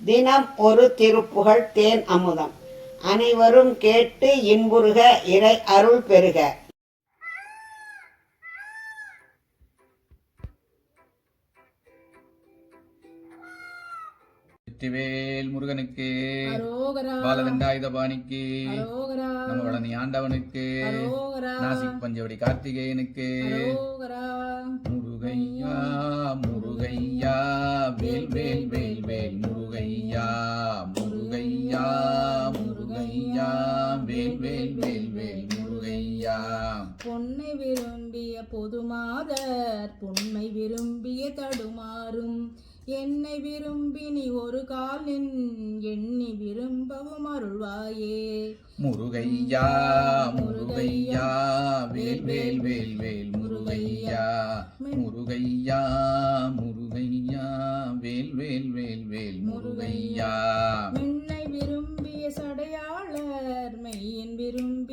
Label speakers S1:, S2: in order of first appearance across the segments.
S1: தினம் ஒரு திருப்புகழ் தேன் அமுதம். அனைவரும் கேட்டு இன்புறுக இறை அருள் பெறுக.
S2: வெற்றிவேல் முருகனுக்கு
S3: அரோகரா
S2: நம்ம வளனி ஆண்டவனுக்கு நாசிக் பஞ்சவடி கார்த்திகேயனுக்கு முருகையா வேல் வேல் வேல் வேல் முருகையா.
S3: பொன்னை விரும்பிய பொதுமாதர் பொன்னை விரும்பிய தடுமாறும். என்னை விரும்பி நீ ஒரு கால் நின் எண்ணி விரும்பவும் அருள்வாயே.
S2: முருகையா முருகையா வேல் வேல் வேல் வேல் முருகையா. முருகையா முருகையா வேல் வேல் வேல் வேல் முருகையா.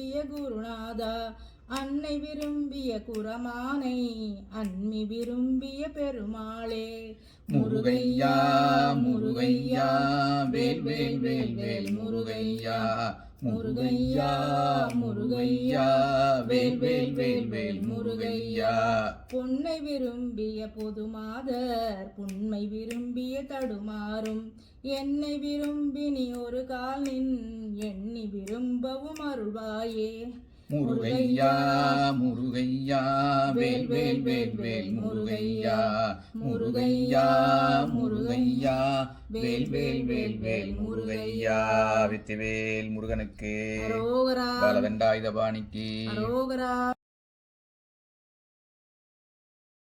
S3: விரும்பிய குருநாதா அன்னை விரும்பிய குரமானை அன்மி விரும்பிய பெருமாளே.
S2: முருகையா முருகையா வேல் வேல் வேல் வேல் முருகையா. முருகையா முருகையா வேல் வேல் வேல் வேல் முருகையா.
S3: பொன்னை விரும்பிய பொதுமாதர் புன்மை விரும்பிய தடுமாறும். என்னை விரும்பி நீ ஒரு கால் நின் எண்ணி விரும்பவும் அருள்வாயே.
S2: முருகையா முருகையா வேல் வேல் வேல் வேல் முருகையா முருகையா முருகையா வேல் வேல் வேல் வேல் முருகையா வெற்றிவேல் முருகனுக்கு.
S3: அரோகரா.